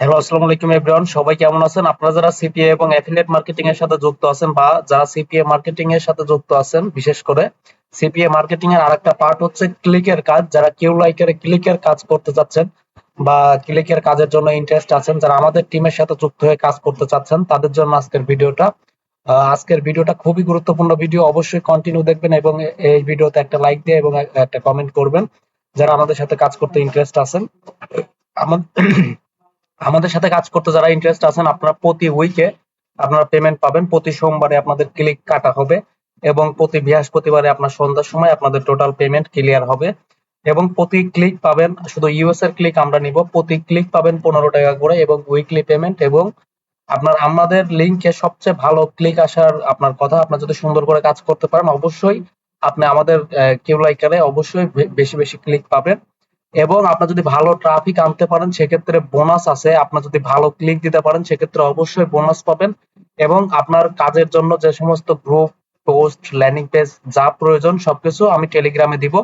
Hello, আসসালামু আলাইকুম everyone সবাই কেমন আছেন? আপনারা যারা সিপিএ এবং অ্যাফিলিয়েট মার্কেটিং এর সাথে যুক্ত আছেন বা যারা সিপিএ মার্কেটিং এর সাথে যুক্ত আছেন, বিশেষ করে সিপিএ মার্কেটিং এর আরেকটা পার্ট হচ্ছে ক্লিকের কাজ। যারা কেউ লাইকের ক্লিকের কাজ করতে চাচ্ছেন বা ক্লিকের কাজের জন্য ইন্টারেস্ট আছেন, যারা আমাদের টিমের সাথে যুক্ত হয়ে কাজ করতে চাচ্ছেন, তাদের জন্য আজকের ভিডিওটা আজকের ভিডিওটা খুবই গুরুত্বপূর্ণ ভিডিও অবশ্যই কন্টিনিউ দেখবেন এবং এই ভিডিওতে একটা লাইক দিয়ে এবং একটা কমেন্ট করবেন, যারা আমাদের সাথে কাজ করতে ইন্টারেস্ট আছেন। আমাদের আমাদের সাথে কাজ করতে যারা ইন্টারেস্ট আছেন, আপনারা প্রতি উইকে আপনারা পেমেন্ট পাবেন। প্রতি সোমবারে আপনাদের ক্লিক কাটা হবে এবং প্রতি বৃহস্পতিবারে আপনার সন্ধ্যার সময় আপনাদের টোটাল পেমেন্ট ক্লিয়ার হবে এবং প্রতি ক্লিক পাবেন, শুধু ইউএস এর ক্লিক আমরা নিব, প্রতি ক্লিক পাবেন পনেরো টাকা করে এবং উইকলি পেমেন্ট এবং আপনার আমাদের লিঙ্কে সবচেয়ে ভালো ক্লিক আসার আপনার কথা, আপনার যদি সুন্দর করে কাজ করতে পারেন, অবশ্যই আপনি আমাদের কিউ লাইকারে অবশ্যই বেশি বেশি ক্লিক পাবেন। এবং আপনার যদি ভালো ট্রাফিক আনতে পারেন, সেক্ষেত্রে বোনাস আছে। আপনার যদি ভালো ক্লিক দিতে পারেন, সেক্ষেত্রে অবশ্যই বোনাস পাবেন। এবং আপনার কাজের জন্য যে সমস্ত গ্রুপ পোস্ট ল্যান্ডিং পেজ যা প্রয়োজন, সবকিছু আমি টেলিগ্রামে দিব।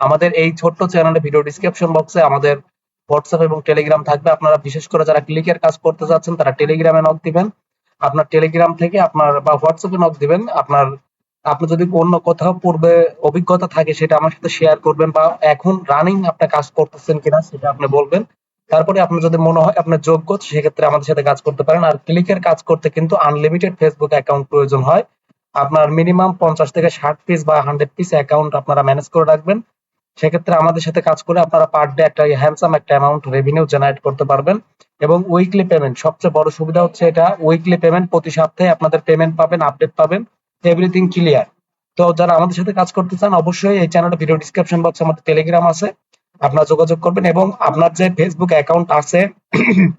আমাদের এই ছোট্ট চ্যানেলে ভিডিও ডিসক্রিপশন বক্সে আমাদের হোয়াটসঅ্যাপ এবং টেলিগ্রাম থাকবে। আপনারা বিশেষ করে যারা ক্লিকের কাজ করতে চাচ্ছেন তারা টেলিগ্রামে নক দিবেন। আপনার টেলিগ্রাম থেকে আপনার বা হোয়াটসঅ্যাপে নক দিবেন। আপনার আপনি যদি অন্য কোথাও পূর্বে অভিজ্ঞতা থাকে, সেটা আমার সাথে শেয়ার করবেন বা এখন রানিং আপনার কাজ করতেছেন কিনা সেটা আপনি বলবেন। তারপরে আপনার যদি মনে হয় আপনার যোগ্য, সেক্ষেত্রে আমাদের সাথে কাজ করতে পারেন। আর ক্লিকের কাজ করতে কিন্তু আনলিমিটেড ফেসবুক অ্যাকাউন্ট প্রয়োজন হয়। আপনার মিনিমাম পঞ্চাশ থেকে ষাট পিস বা হান্ড্রেড পিস অ্যাকাউন্ট আপনারা ম্যানেজ করে রাখবেন। সেক্ষেত্রে আমাদের সাথে কাজ করে আপনারা পার ডে একটা হ্যান্ডসাম একটা অ্যামাউন্ট রেভিনিউ জেনারেট করতে পারবেন। এবং উইকলি পেমেন্ট সবচেয়ে বড় সুবিধা হচ্ছে এটা উইকলি পেমেন্ট প্রতি সপ্তাহে আপনাদের পেমেন্ট পাবেন আপডেট পাবেন। এভরিথিং ক্লিয়ার তো যারা আমাদের সাথে কাজ করতে চান, অবশ্যই এই চ্যানেলের ভিডিও ডিসক্রিপশন বক্সে আমাদের টেলিগ্রাম আছে। আপনারা যোগাযোগ করবেন এবং আপনার যে ফেসবুক অ্যাকাউন্ট আছে,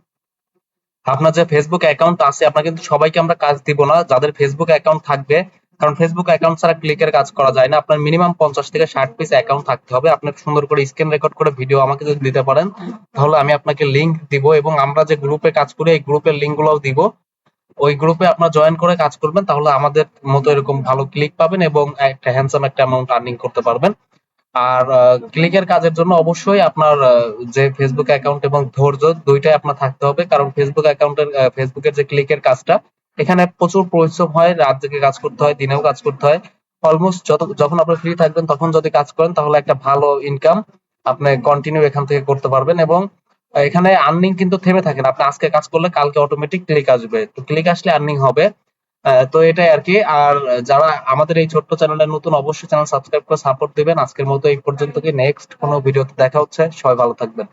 আপনার যে ফেসবুক অ্যাকাউন্ট আছে, আপনার কিন্তু সবাইকে আমরা কাজ দিব না। যাদের ফেসবুক অ্যাকাউন্ট থাকবে, কারণ ফেসবুক অ্যাকাউন্ট ছাড়া ক্লিকের কাজ করা যায় না। আপনার মিনিমাম পঞ্চাশ থেকে ষাট পিস অ্যাকাউন্ট থাকতে হবে। আপনি সুন্দর করে স্ক্রিন রেকর্ড করে ভিডিও আমাকে যদি দিতে পারেন, তাহলে আমি আপনাকে লিংক দিব এবং আমরা যে গ্রুপে কাজ করি, এই গ্রুপের লিঙ্ক গুলোও দিব। ওই গ্রুপে আপনার জয়েন করে কাজ করবেন, তাহলে আমাদের মতো এরকম ভালো ক্লিক পাবেন এবং একটা হ্যান্ডসাম একটা অ্যামাউন্ট আর্নিং করতে পারবেন। আর ক্লিকের কাজের জন্য অবশ্যই আপনার যে ফেসবুক অ্যাকাউন্ট এবং ধৈর্য, দুইটাই আপনার থাকতে হবে। কারণ ফেসবুক অ্যাকাউন্টের ফেসবুকের যে ক্লিকের কাজটা, এখানে প্রচুর পরিশ্রম হয়, রাত জেগে কাজ করতে হয়, দিনেও কাজ করতে হয়। অলমোস্ট যত, যখন আপনি ফ্রি থাকবেন, তখন যদি কাজ করেন, তাহলে একটা ভালো ইনকাম আপনি কন্টিনিউ এখান থেকে করতে পারবেন এবং এখানে আর্নিং কিন্তু থেমে থাকে না। আপনি আজকে কাজ করলে কালকে অটোমেটিক ক্লিক আসবে। তো ক্লিক আসলে আর্নিং হবে। তো এটাই আর কি আর যারা আমাদের এই ছোট্ট চ্যানেলের নতুন অবশ্যই চ্যানেল সাবস্ক্রাইব করে সাপোর্ট দিবেন। আজকের মতো এই পর্যন্ত কি নেক্সট কোনো ভিডিওতে দেখা হচ্ছে। সবাই ভালো থাকবেন।